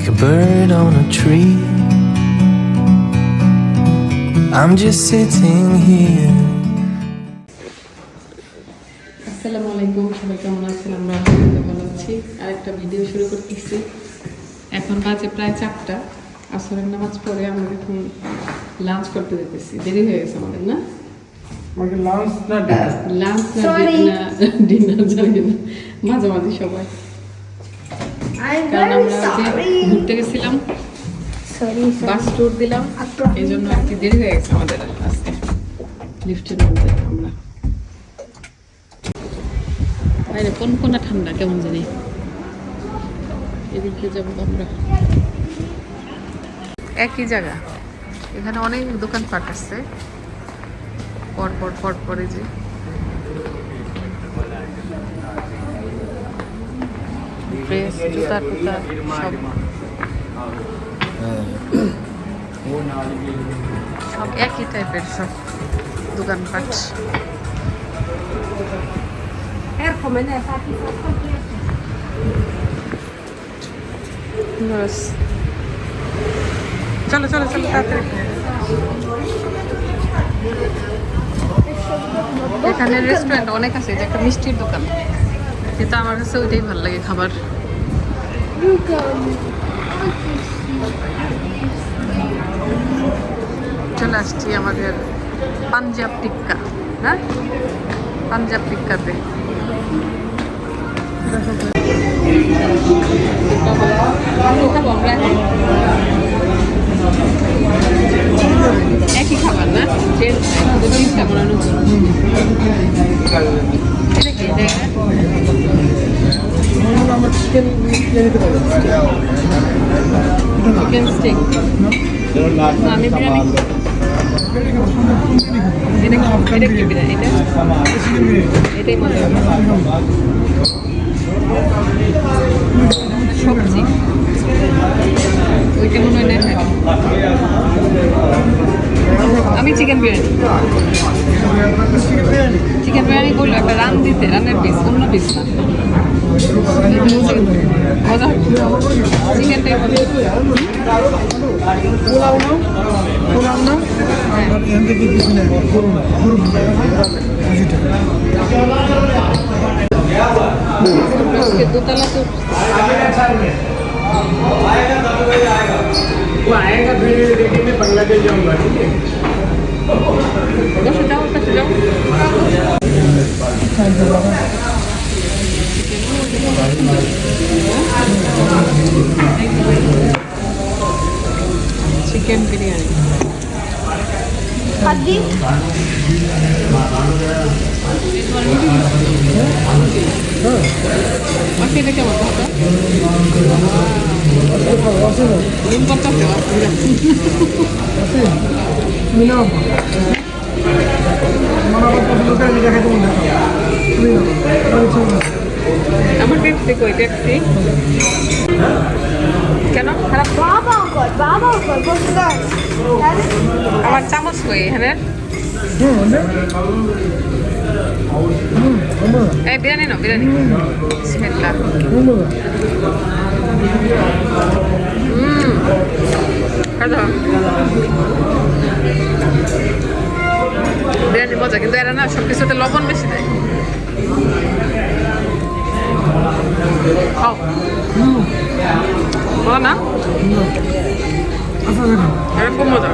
like a bird on a tree. I'm just sitting here. আসসালামু আলাইকুম সবাই কেমন আছেন? আমরা ভালো আছি। আরেকটা ভিডিও শুরু করতেছি। এখন বাজে প্রায় চারটা। আসরের নামাজ পড়ে আমরা এখন লাঞ্চ করতে যেতেছি দেরি হয়ে গেছে আমাদের না? লাঞ্চ না লাঞ্চ না Sorry. ডিনার মাঝামাঝি সবাই কারণ আমরা যে. ঘুরতে গেছিলাম বাস. ট্যুর দিলাম এই জন্য আর কি দেরি হয়ে গেছে আমাদের আজকে। লিফটের মধ্যে আমরা। বাইরে কোন কোনটা ঠান্ডা কেমন জানি। এদিকে যাব আমরা। একই জায়গা। এখানে অনেক দোকানপাট আছে। পর পর পর পরে যে ড্রেস, জুতা টুতা সব। সব একই টাইপের সব দোকানপাট। চলো চলো চলো, তাড়াতাড়ি। এখানে রেস্টুরেন্ট অনেক আছে, এটা একটা মিষ্টির দোকান। কিন্তু আমার কাছে ওইটাই ভালো লাগে খাবার। চলে আসছি আমাদের পাঞ্জাব টিক্কা হ্যাঁ? পাঞ্জাব টিক্কাতে। একই সবজি ওইটা মনে হয় না হ্যাঁ। আমি চিকেন বিরিয়ানি চিকেন বিরিয়ানি করল একটা রান দিতে রানের পিস অন্য পিস না। মজা চিকেনটাই মজা পোলাও নাও পোলাও নাও আর এখান থেকে কিছু নেই গরু না গরু আশি টাকা আজকে দোতলা তো বসে যাও না তুমি নাও আমার ইচ্ছা মতো। আমার ট্যাক্সি কই ট্যাক্সি কেন খারাপ Baba আমার চামচ কই হুম এই বিরিয়ানি নাও, বিরিয়ানি। বিসমিল্লাহ। হুম খাওয়া বিরিয়ানি মজা, কিন্তু এরা না সব কিছুতে লবণ বেশি দেয়। খাও। বলো না। দেখুন মজা।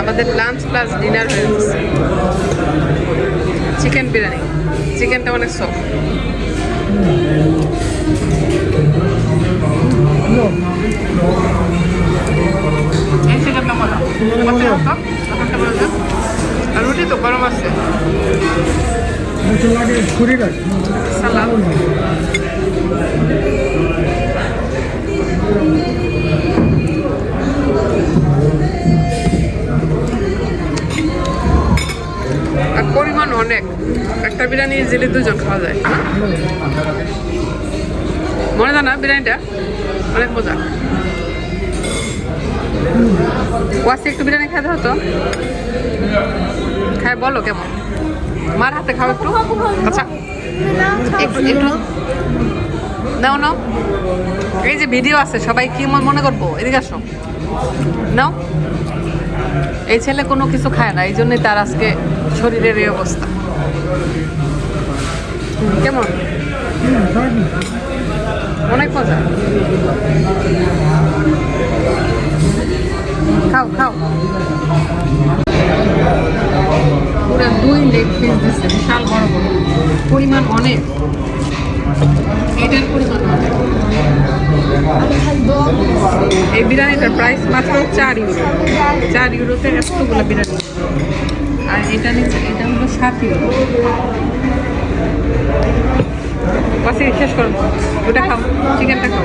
আমাদের লাঞ্চ প্লাস ডিনার হয়ে গেছে চিকেন বিরিয়ানি। চিকেনটা অনেক সফট এই চিকেনটা মজা। রুটি তো গরম আছে। সালাদ আর পরিমাণ অনেক। একটা বিরিয়ানি ইজিলি দুজন খাওয়া যায়। মনে হয় না বিরিয়ানিটা? অনেক মজা। একটু বিরিয়ানি খাইতে হতো? খাই, বলো কেমন? মার হাতে খাও একটু। আচ্ছা একটু একটু। নাও নাও। এই যে ভিডিও আছে, সবাই কি মনে করব? এদিকে আসো। নাও। এই ছেলে কোনো কিছু খায় না, এই জন্যই তার আজকে শরীরের এই অবস্থা। কেমন? অনেক মজা। খাও খাও। পুরো দুই লেগ পিস দিচ্ছে বিশাল বড় বড়। পরিমাণ অনেক। এটার পরিমাণ অনেক। এই বিরিয়ানিটার প্রাইস মাত্র চার ইউরো চার ইউরোতে এতগুলো বিরিয়ানি। আর এটা নিচ্ছে, এটা হলো সাত ইউরো পাশে শেষ করো। ওটা খাও চিকেনটা খাও।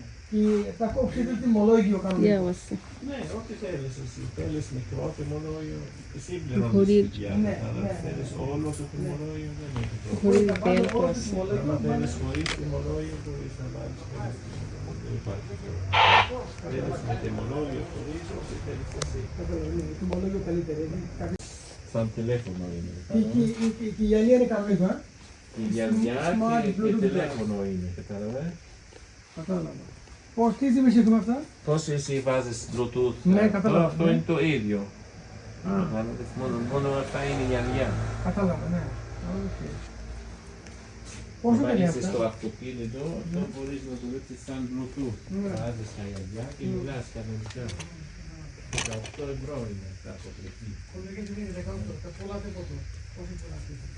θα κόψετε τη μολόγιο Διάβασε. Ναι, ό,τι θέλεις εσύ. Θέλεις μικρό τιμολόγιο, εσύ πληρώνεις ναι, ναι. θέλεις όλο το τιμολόγιο δεν έχει πρόβλημα. Χωρίς το. Αν θέλεις τιμολόγιο, μπορείς να πάρεις χωρίς τιμολόγιο. Δεν υπάρχει πρόβλημα. Θέλεις με τιμολόγιο, χωρίς, ό,τι θέλεις εσύ. Τιμολόγιο καλύτερα, είναι Σαν τηλέφωνο είναι. Η γυαλιά είναι κανονικά. Η είναι και τηλέφωνο είναι. Κατάλαβα. Πώ, τι ζήμες έχουμε αυτά; Πόσες οι βάζεις Bluetooth. Ναι, ε, κατάλαβα. Αυτό ναι. είναι το ίδιο. Μόνο, μόνο αυτά είναι για γυαλιά. Κατάλαβα, ναι. Πόσο τα αυτά; στο αυτοκίνητο, αυτό ναι. μπορείς να το δείξεις σαν Bluetooth. Ναι. Βάζεις τα γυαλιά και μιλάς κανονικά. 18 ευρώ είναι αυτά από εκεί. Κολεγές είναι 18, τα πολλά τίποτα. Πόσο πολλά τίποτα.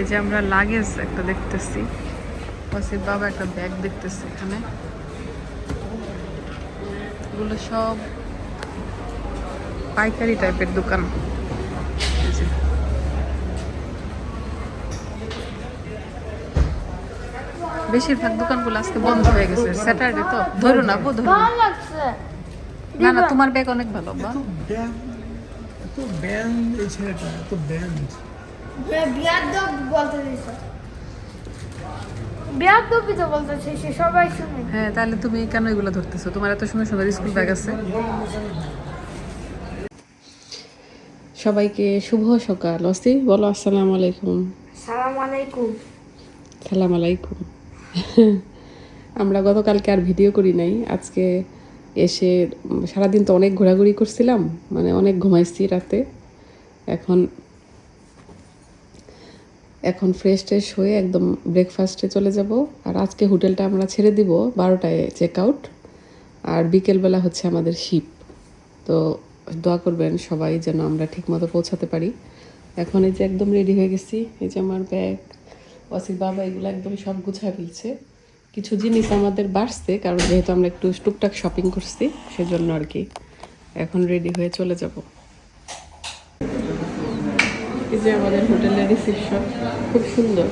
এই যে আমরা লাগেজ একটা দেখতেছি। ওসিফ বাবা একটা ব্যাগ দেখতেছি এখানে। এগুলো সব পাইকারি টাইপের দোকান। বেশিরভাগ দোকানগুলো আজকে বন্ধ হয়ে গেছে। স্যাটারডে তো। ধরো না, আপু, ধরো না। না তোমার ব্যাগ অনেক ভালো বা এত ব্যান্ড এই ছেলেটা এত ব্যান্ড বিয়ার বলতে দিছে। বিয়ার তো বলতেছে সে সবাই শুনে। হ্যাঁ তাহলে তুমি কেন এগুলো ধরতেছো? তোমার এত সুন্দর সুন্দর স্কুল ব্যাগ আছে। সবাইকে শুভ সকাল। অসি বলো আসসালামু আলাইকুম। সালাম আলাইকুম। সালাম আলাইকুম। আমরা গতকালকে আর ভিডিও করি নাই। আজকে এসে সারাদিন তো অনেক ঘোরাঘুরি করছিলাম মানে অনেক ঘুমাইছি রাতে। এখন এখন ফ্রেশ ট্রেশ হয়ে একদম ব্রেকফাস্টে চলে যাব। আর আজকে হোটেলটা আমরা ছেড়ে দিব বারোটায় চেক আউট আর বিকেলবেলা হচ্ছে আমাদের শিপ তো দোয়া করবেন সবাই যেন আমরা ঠিকমতো পৌঁছাতে পারি। এখন এই যে একদম রেডি হয়ে গেছি, এই যে আমার ব্যাগ ওয়াসির বাবা এগুলো একদম সব গুছায় ফেলছে। কিছু জিনিস আমাদের বাড়ছে কারণ যেহেতু আমরা একটু টুকটাক শপিং করছি সেজন্য আর কি এখন রেডি হয়ে চলে যাব। এই যে আমাদের হোটেলের রিসেপশন খুব সুন্দর।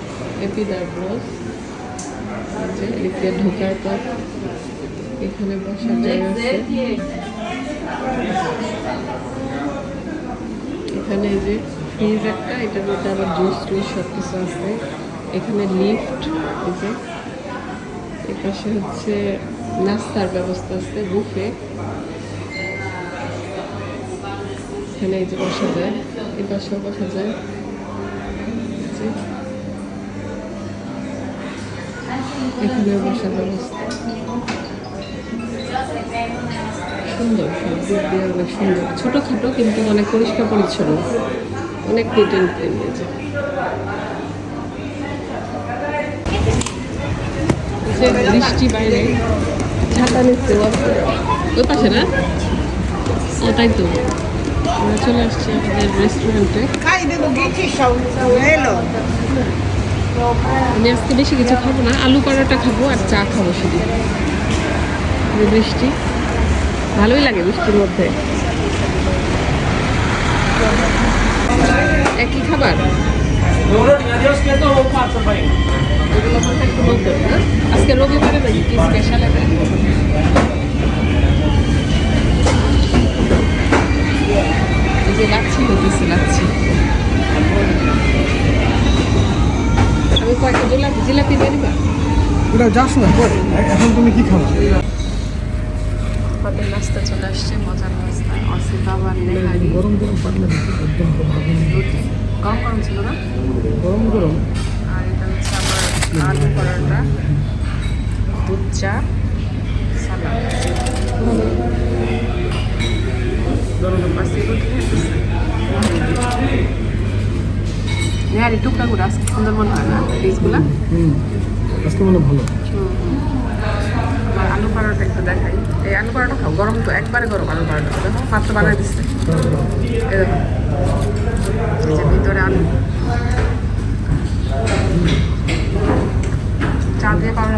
এপি দারব্রস যে এদিকে ঢোকার পর এখানে বসার জায়গা আছে। এখানে যে ফ্রিজ একটা এটার মধ্যে আবার জুস টুস সব কিছু আছে। এখানে লিফট এই যে এর পাশে হচ্ছে নাস্তার ব্যবস্থা আছে, বুফে। এখানে এই যে বসা যায়, এপাশেও বসা যায়। এখানেও বসার ব্যবস্থা। সুন্দর অনেক সুন্দর। ছোটোখাটো কিন্তু অনেক পরিষ্কার পরিচ্ছন্ন অনেক নিট যে বৃষ্টি বাইরে। ছাতা নিচ্ছে ওই পাশে না? ওটাই তো। আমরা চলে আসছি আমাদের রেস্টুরেন্টে আমি আজকে বেশি কিছু খাব না আলু পরোটা খাব আর চা খাব শুধু। বৃষ্টি। ভালোই লাগে বৃষ্টির মধ্যে। একই খাবার? এগুলো আমাকে একটু বলতে? আজকে রবিবারে কি স্পেশাল এই যে লাচ্ছি হতেছে লাচ্ছি আমি কয়েকটা জিলাপি জিলাপি দিয়ে দিবা ওটা যাস না এখন তুমি কি খাব? আমাদের নাস্তা চলে আসছে মজার নাস্তা অসিত আবার নেহারি গরম গরম পাতলা একদম গরম গরম ছিল না? গরম গরম। আর এটা হচ্ছে আলু পরোটা দুধ চা সালাদ। নেহারি টুকরা করে আজকে সুন্দর মনে হয় না পিসগুলা? হুম আজকে মানে ভালো। আর আলু পরোটা একটু দেখাই। এই আলু পরোটা খাও গরম তো একবারে গরম আলু পরোটা। দেখো মাত্র বানাই দিচ্ছে এই দেখো ভিতরে আলু। চা দিয়ে পাওয়া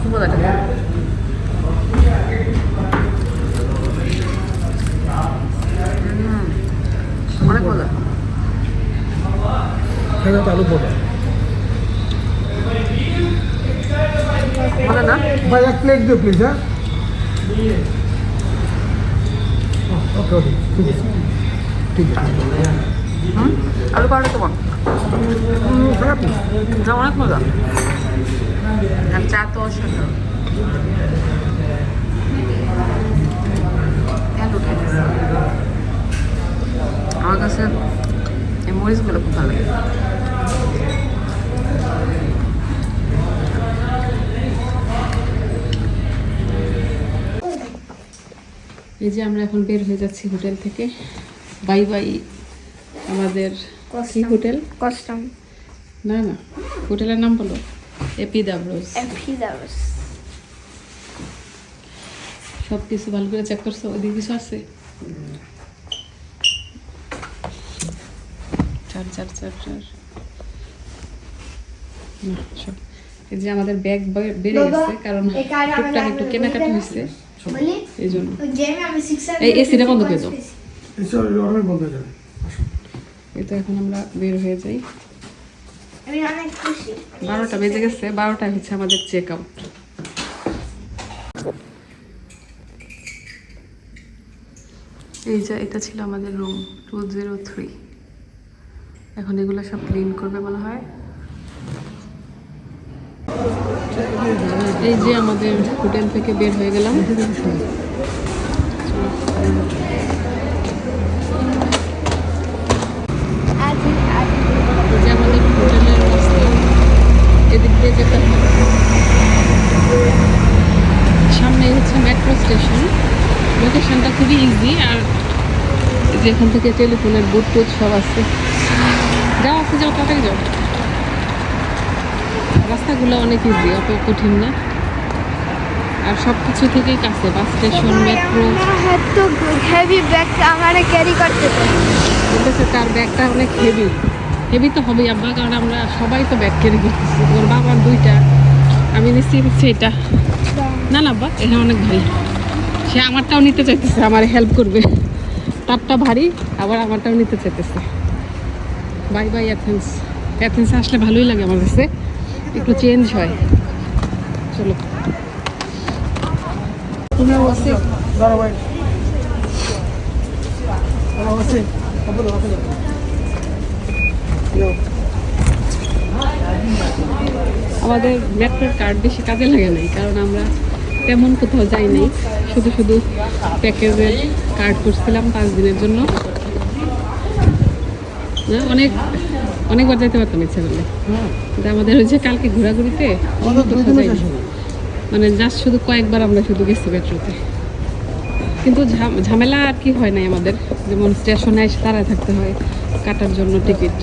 খুব মজা লাগে হুম, অনেক মজা খাই আলু পড়া মজা না ভাই এক প্লেট দিও প্লিজ হ্যাঁ ওকে ওকে ঠিক আছে ঠিক আছে হুম আলু পরোটা তোমার যা অনেক মজা। চা তো অসাধারণ। আমার কাছে এই মরিচগুলো খুব ভালো লাগে। এই যে আমরা এখন বের হয়ে যাচ্ছি হোটেল থেকে। Bye bye. আমাদের কি হোটেল? Custom. না না। হোটেলের নাম বলো। Epidaurus Epidaurus. সব কিছু ভালো করে চেক করছ? ওইদিকে কিছু আছে? চার চার চার চার। সব। এই যে আমাদের ব্যাগ বেড়ে গেছে কারণ টুকটাক একটু কেনাকাটা হয়েছে। এই জন্য। এই AC টা বন্ধ করে দাও। বন্ধ হয়ে যাবে। তো এখন আমরা বের হয়ে যাই। বারোটা বেজে গেছে বারোটায় হচ্ছে আমাদের চেক আউট এই যে এটা ছিল আমাদের রুম টু জিরো থ্রি এখন এগুলো সব ক্লিন করবে মনে হয়। এই যে আমাদের হোটেল থেকে বের হয়ে গেলাম। আমাদের হোটেলের রাস্তা এদিক দিয়ে যেতে হবে সামনে হচ্ছে মেট্রো স্টেশন লোকেশনটা খুবই ইজি আর এই যে এখান থেকে টেলিফোনের বুথ টুথ সব আছে যাও আছে যাও তাড়াতাড়ি যাও রাস্তাগুলো অনেক ইজি অত কঠিন না আর সব কিছু থেকেই কাছে bus station metro heavy bag আমার ক্যারি করতে তার ব্যাগটা অনেক হেভি হেভি তো হবেই, আব্বা, কারণ আমরা সবাই তো ব্যাগ কেড়ে করতেছি ওর বাবার দুইটা, আমি নিশ্চয়ই হচ্ছে এটা। না না, আব্বা, এটা অনেক ভারী সে আমারটাও নিতে চাইতেছে, আমার হেল্প করবে। তারটা ভারী, আবার আমারটাও নিতে চাইতেছে। বাই বাই অ্যাথেন্স অ্যাথেন্সে আসলে ভালোই লাগে আমার কাছে। একটু চেঞ্জ হয়। চলো। তুমি অবশ্যই আমাদের মেট্রোর কার্ড বেশি কাজে লাগে নাই, কারণ আমরা তেমন কোথাও যাই নাই। শুধু শুধু প্যাকেজের কার্ড করছিলাম পাঁচ দিনের জন্য। অনেক, অনেকবার যাইতে পারতাম ইচ্ছা করলে। আমাদের ওই যে কালকে ঘোরাঘুরিতে মানে জাস্ট শুধু কয়েকবার আমরা শুধু গেছি মেট্রোতে কিন্তু ঝাম- ঝামেলা আর কি হয় নাই আমাদের। যেমন স্টেশনে এসে দাঁড়ায় থাকতে হয় কাটার জন্য টিকিট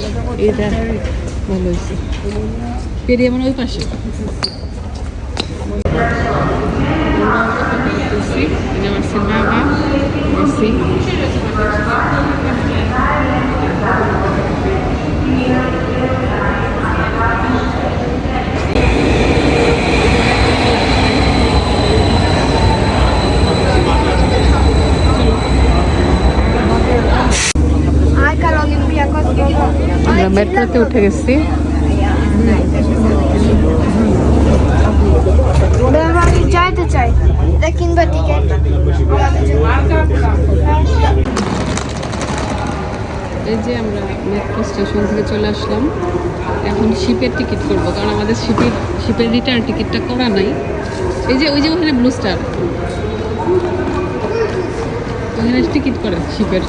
এইটা ভালো হয়েছে। পেরিয়ে মানে ওই পাশে। আমার মেট্রোতে উঠে গেছি। যাইতে চাই। এটা কিনবা টিকিট এই যে আমরা মেট্রো স্টেশন থেকে চলে আসলাম। এখন শিপের টিকিট করব কারণ আমাদের শিপের শিপের রিটার্ন টিকিটটা করা নাই। এই যে ওই যে ওখানে ব্লু স্টার ওখানে টিকিট করে শিপের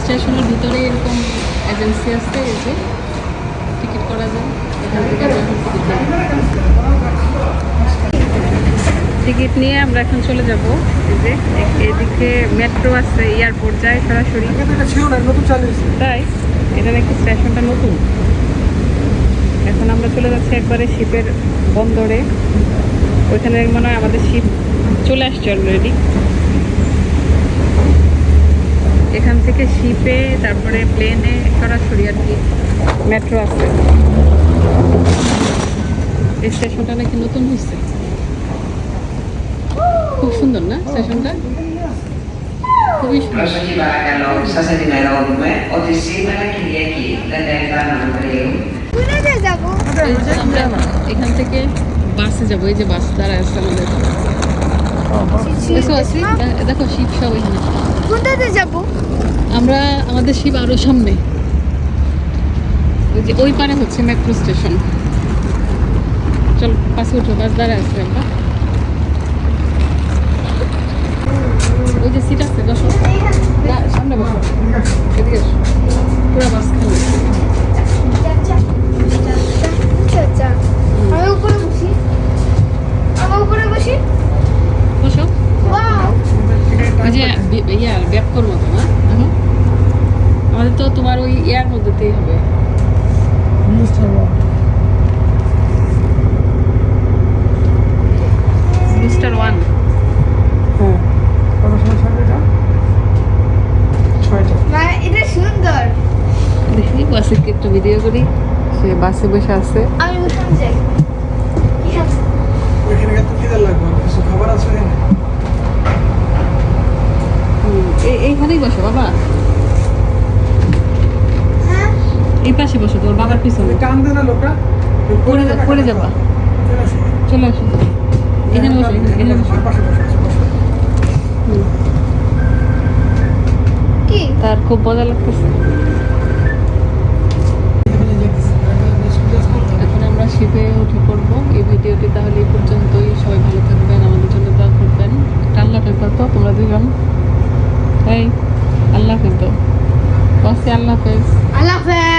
স্টেশনের ভিতরে এরকম এজেন্সি আছে এই যে। টিকিট করা যায়। এখান থেকে টিকিট নিয়ে আমরা এখন চলে যাব। এই যে এদিকে মেট্রো আছে এয়ারপোর্ট যায় সরাসরি। এটা নতুন চালু তাই এটা নাকি স্টেশনটা নতুন। এখন আমরা চলে যাচ্ছি একবারে শিপের বন্দরে। ওইখানে মনে হয় আমাদের শিপ চলে আসছে অলরেডি এখান থেকে শিপে তারপরে প্লেনে সরাসরি আর কি। মেট্রো আছে। এই স্টেশনটা নাকি নতুন হয়েছে খুব সুন্দর না স্টেশনটা খুবই সুন্দর। আমরা এখান থেকে বাসে যাব এই যে বাস দেখো শিপ সব এখানে। কোথাতে যাব? আমরা আমাদের শিব আরও সামনে। ওই যে ওই পারে হচ্ছে মেট্রো স্টেশন চল পাশে উঠো, বাস দাঁড়ায় আছে আমরা ওই যে সিট আছে, বসো। সামনে বসো। এদিকে পুরো বাস খালি আচ্ছা আচ্ছা আমি উপরে বসি আমি উপরে বসি বসো ওয়াও ওই যে বি- ইয়ার ব্যাপকর মতো না দেখো। আমাদের তো তোমার ওই ইয়ার মধ্যেতেই হবে বুস্টার ওয়ান হ্যাঁ কত সময় ছাড়বে এটা ছয়টা মা এটা সুন্দর দেখি বাসে কি একটু ভিডিও করি। সে বাসে বসে আছে। আমি উঠান যাই। খিদে লাগবে? কিছু খাবার আছে এখানে। এইখানেই বসো বাবা। হ্যাঁ? এই পাশে বসো তোমার বাবার পিছনে। টান দে না লোকটা? পড়ে যা- পড়ে যাবা। চলে আসি। এখানে বসো এখানে- বসো। তার খুব মজা লাগতেছে এখানে যেতেছি। এখন আমরা শিপে উঠে পড়ব। এই ভিডিওটি তাহলে এই পর্যন্তই। সবাই ভালো থাকবেন, আমাদের জন্য দোয়া করবেন। আল্লাহ ফেরত তো তোমরা দুজন। তাই আল্লাহ ফেরত আল্লাহ আল্লাহ হাফেজ।